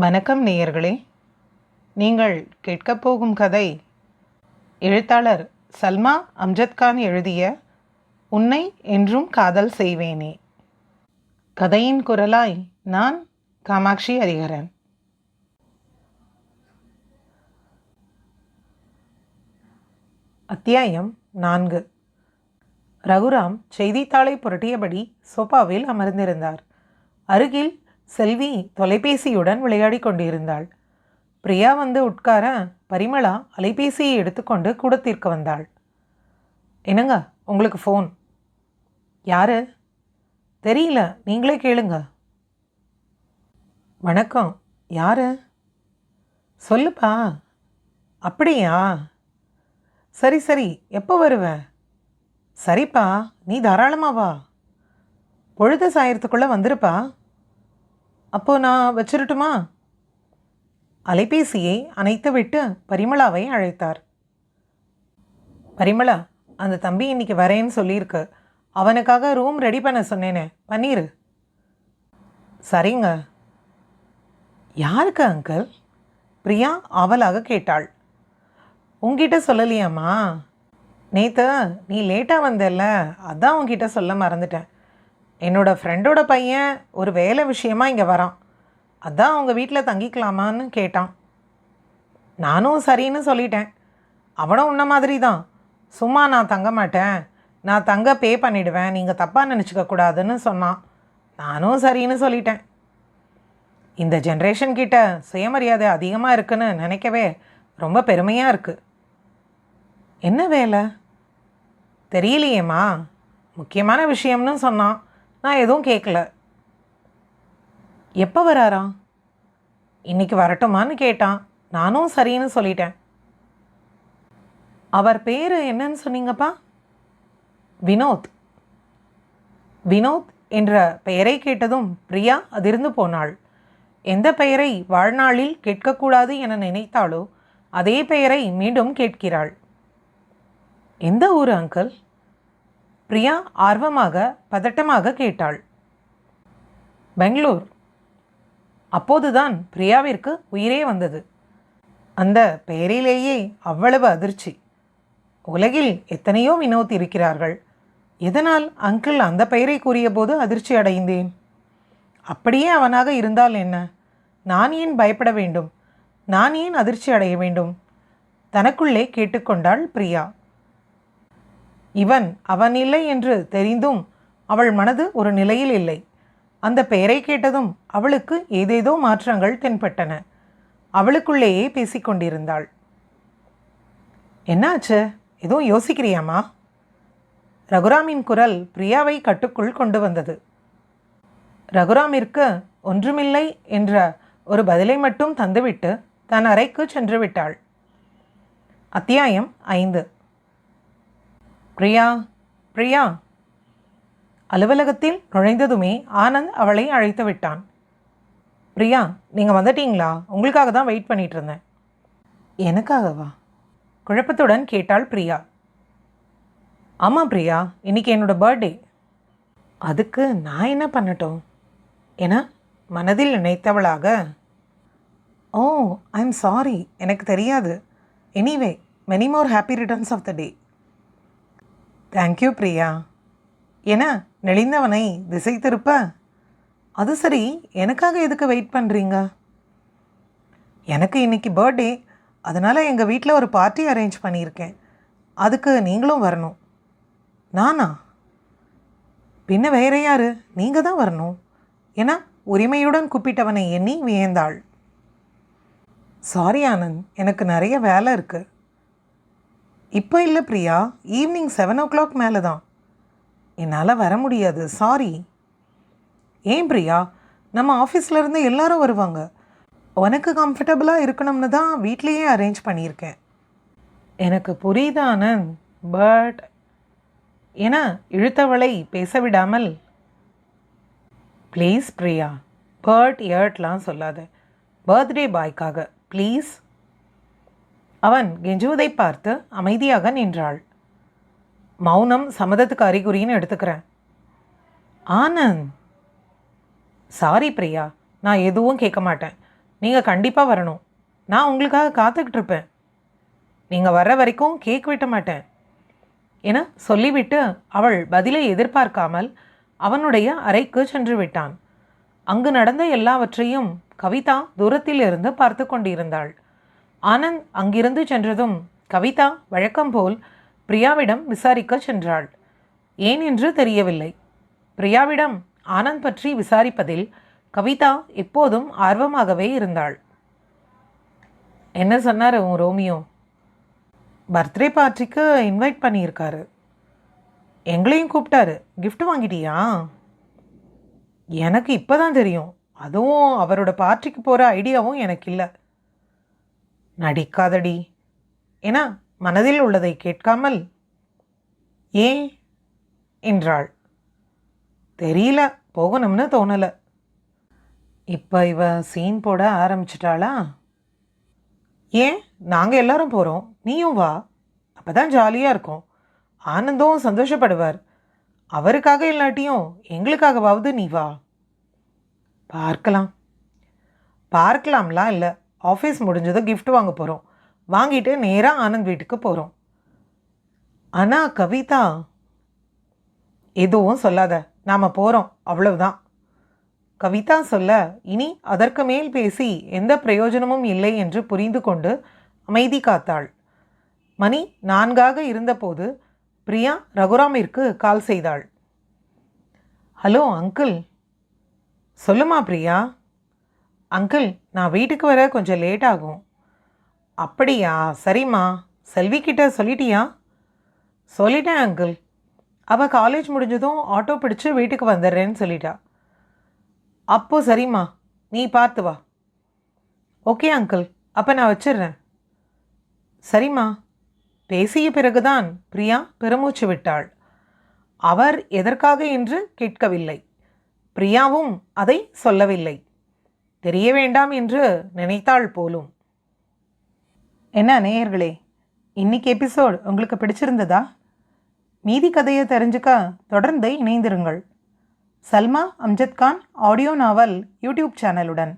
வணக்கம் நேயர்களே. நீங்கள் கேட்கப் போகும் கதை எழுத்தாளர் சல்மா அம்ஜத்கான் எழுதிய உன்னை என்றும் காதல் செய்வேனே கதையின் குரலாய் நான் காமாட்சி ஹரிஹரன். அத்தியாயம் நான்கு. ரகுராம் செய்தித்தாளை புரட்டியபடி சோபாவில் அமர்ந்திருந்தார். அருகில் செல்வி தொலைபேசியுடன் விளையாடி கொண்டிருந்தாள். பிரியா வந்து உட்கார பரிமளா அலைபேசியை எடுத்துக்கொண்டு கூடத்திற்கு வந்தாள். என்னங்க உங்களுக்கு ஃபோன் யாரு? தெரியல நீங்களே கேளுங்க. வணக்கம் யாரு? சொல்லுப்பா அப்படியா? சரி சரி எப்போ வருவ? சரிப்பா நீ தாராளமாக வா. பொழுது சாயறதுக்குள்ளே வந்துருப்பா. அப்போ நான் வச்சிரட்டுமா? அலைபேசியை அணைத்துவிட்டு பரிமளாவை அழைத்தார். பரிமளா அந்த தம்பி இன்னைக்கு வரேன்னு சொல்லியிருக்கு. அவனுக்காக ரூம் ரெடி பண்ண சொன்னேனே. பண்ணிரு சரிங்க. யாருக்கு அங்கிள் பிரியா அவளாக கேட்டாள். உங்ககிட்ட சொல்லலையாம்மா? நேத்து நீ லேட்டாக வந்தல்ல அதான் உங்ககிட்ட சொல்ல மறந்துட்டேன். என்னோடய ஃப்ரெண்டோட பையன் ஒரு வேலை விஷயமா இங்கே வரான். அதான் அவங்க வீட்டில் தங்கிக்கலாமான்னு கேட்டான். நானும் சரின்னு சொல்லிட்டேன். அவனும் உன்ன மாதிரி தான் சும்மா நான் தங்க மாட்டேன். நான் தங்க பே பண்ணிடுவேன். நீங்கள் தப்பாக நினச்சிக்க கூடாதுன்னு சொன்னான். நானும் சரின்னு சொல்லிட்டேன். இந்த ஜென்ரேஷன் கிட்ட சுயமரியாதை அதிகமாக இருக்குன்னு நினைக்கவே ரொம்ப பெருமையாக இருக்குது என்ன வேலை? தெரியலையேம்மா. முக்கியமான விஷயம்னு சொன்னான். நான் எதுவும் கேட்கல எப்போ வராரா இன்னைக்கு வரட்டுமான்னு கேட்டான். நானும் சரின்னு சொல்லிட்டேன். அவர் பேர் என்னன்னு சொன்னீங்கப்பா? வினோத். வினோத் என்ற பெயரை கேட்டதும் பிரியா அதிர்ந்து போனாள். எந்த பெயரை வாழ்நாளில் கேட்கக்கூடாது என நினைத்தாளோ அதே பெயரை மீண்டும் கேட்கிறாள். எந்த ஊர் அங்கிள்? பிரியா ஆர்வமாக பதட்டமாக கேட்டாள். பெங்களூர். அப்போதுதான் பிரியாவிற்கு உயிரே வந்தது. அந்த பெயரிலேயே அவ்வளவு அதிர்ச்சி. உலகில் எத்தனையோ வினோத் இருக்கிறார்கள். எதனால் அங்கிள் அந்த பெயரை கூறியபோது அதிர்ச்சி அடைந்தேன்? அப்படியே அவனாக இருந்தால் என்ன? நான் ஏன் பயப்பட வேண்டும்? நான் ஏன் அதிர்ச்சி அடைய வேண்டும்? தனக்குள்ளே கேட்டுக்கொண்டாள் பிரியா. இவன் அவன் இல்லை என்று தெரிந்தும் அவள் மனது ஒரு நிலையில் இல்லை. அந்த பெயரை கேட்டதும் அவளுக்கு ஏதேதோ மாற்றங்கள் தென்பட்டன. அவளுக்குள்ளேயே பேசிக்கொண்டிருந்தாள் என்னாச்சு? எதுவும் யோசிக்கிறியாமா ரகுராமின் குரல் பிரியாவை கட்டுக்குள் கொண்டு வந்தது. ரகுராமிற்கு ஒன்றுமில்லை என்ற ஒரு பதிலை மட்டும் தந்துவிட்டு தன் அறைக்கு சென்று விட்டாள். அத்தியாயம் ஐந்து. பிரியா பிரியா. அலுவலகத்தில் நுழைந்ததுமே ஆனந்த் அவளை அழைத்து விட்டான். பிரியா நீங்கள் வந்துட்டீங்களா? உங்களுக்காக தான் வெயிட் பண்ணிட்டு இருந்தேன். எனக்காகவா? குழப்பத்துடன் கேட்டாள் பிரியா. ஆமாம் பிரியா இன்னைக்கு என்னோட பர்த்டே. அதுக்கு நான் என்ன பண்ணட்டும்? என மனதில் நினைத்தவளாக. ஓ ஐ எம் சாரி எனக்கு தெரியாது. Anyway many more happy returns of the day thank you Priya. என நெளிந்தவனை திசை திருப்ப? அது சரி எனக்காக எதுக்கு வெயிட் பண்ணுறீங்க எனக்கு இன்னைக்கு பர்த்டே அதனால் எங்கள் வீட்டில் ஒரு பார்ட்டி அரேஞ்ச் பண்ணியிருக்கேன். அதுக்கு நீங்களும் வரணும். நானா? பின்ன வேற யார்? நீங்கள் தான் வரணும். என உரிமையுடன் கூப்பிட்டவனை எண்ணி வியந்தாள். சாரி ஆனந்த். எனக்கு நிறைய வேலை இருக்குது இப்போ இல்லை Priya. Evening seven o'clock மேலே தான் என்னால் வர முடியாது. சாரி ஏன் பிரியா? நம்ம ஆஃபீஸில் இருந்து எல்லாரும் வருவாங்க. உனக்கு கம்ஃபர்டபுளாக இருக்கணும்னு தான் வீட்லேயே அரேஞ்ச் பண்ணியிருக்கேன். எனக்கு புரியுது ஆனந்த் பட் என இழுத்தவளை பேச விடாமல். ப்ளீஸ் பிரியா. பர்ட் ஏர்ட்லாம் சொல்லாத. பர்த்டே பாய்க்காக ப்ளீஸ் அவன் கெஞ்சுவதை பார்த்து அமைதியாக நின்றாள். மௌனம் சம்மதத்துக்கு அறிகுறின்னு எடுத்துக்கிறேன். ஆனந்த். சாரி பிரியா நான் எதுவும் கேட்க மாட்டேன். நீங்கள் கண்டிப்பாக வரணும். நான் உங்களுக்காக காத்துக்கிட்டு இருப்பேன். நீங்கள் வர்ற வரைக்கும் கேக் வெட்ட மாட்டேன். என சொல்லிவிட்டு அவள் பதிலை எதிர்பார்க்காமல் அவனுடைய அறைக்கு சென்று விட்டான். அங்கு நடந்த எல்லாவற்றையும் கவிதா தூரத்தில் இருந்து பார்த்து கொண்டிருந்தாள். ஆனந்த் அங்கிருந்து சென்றதும் கவிதா வழக்கம் போல் பிரியாவிடம் விசாரிக்க சென்றாள். ஏன் என்று தெரியவில்லை. பிரியாவிடம் ஆனந்த் பற்றி விசாரிப்பதில் கவிதா எப்போதும் ஆர்வமாகவே இருந்தாள். என்ன சொன்னார் உன் ரோமியோ? பர்த்டே பார்ட்டிக்கு இன்வைட் பண்ணியிருக்காரு. எங்களையும் கூப்பிட்டாரு. கிஃப்ட் வாங்கிட்டியா? எனக்கு இப்போ தான் தெரியும். அதுவும் அவரோட பார்ட்டிக்கு போகிற ஐடியாவும் எனக்கு இல்லை. நடிக்காதடி. ஏன்னா மனதில் உள்ளதை கேட்காமல் ஏன் என்றாள். தெரியல போகணும்னு தோணலை. இப்போ இவ சீன் போட ஆரம்பிச்சிட்டாளா? ஏன்? நாங்கள் எல்லாரும் போகிறோம் நீயும் வா. அப்போ தான் ஜாலியாக இருக்கும். ஆனந்தும் சந்தோஷப்படுவார். அவருக்காக இல்லாட்டியும் எங்களுக்காகவாவது நீ வா. பார்க்கலாம். பார்க்கலாம்லாம் இல்லை. ஆஃபீஸ் முடிஞ்சதும் கிஃப்ட் வாங்க போகிறோம் வாங்கிட்டு நேராக ஆனந்த் வீட்டுக்கு போகிறோம் ஆனால் கவிதா எதுவும் சொல்லாத. நாம் போகிறோம் அவ்வளவுதான். கவிதா சொல்ல இனி அதற்கு மேல் பேசி எந்த பிரயோஜனமும் இல்லை என்று புரிந்து கொண்டு அமைதி காத்தாள். மணி நான்காக இருந்தபோது பிரியா ரகுராமிற்கு கால் செய்தாள். Hello uncle. சொல்லுமா பிரியா? அங்கிள் நான் வீட்டுக்கு வர கொஞ்சம் லேட் ஆகும். அப்படியா? சரிம்மா. செல்விக்கிட்ட சொல்லிட்டியா? சொல்லிட்டேன் அங்கிள். அவள் காலேஜ் முடிஞ்சதும் ஆட்டோ பிடிச்சி வீட்டுக்கு வந்துடுறேன்னு சொல்லிட்டா. அப்போது சரிம்மா. நீ பார்த்து வா. Okay uncle. அப்போ நான் வச்சிடுறேன். சரிம்மா. பேசிய பிறகுதான் பிரியா பெருமூச்சு விட்டாள். அவர் எதற்காக என்று கேட்கவில்லை. பிரியாவும் அதை சொல்லவில்லை. தெரிய வேண்டாம் என்று நினைத்தாள் போலும். என்ன நேயர்களே இன்னைக்கு எபிசோட் உங்களுக்கு பிடிச்சிருந்ததா? மீதி கதையை தெரிஞ்சுக்க தொடர்ந்து இணைந்திருங்கள். Salma Amjad Khan audio novel YouTube சேனலுடன்.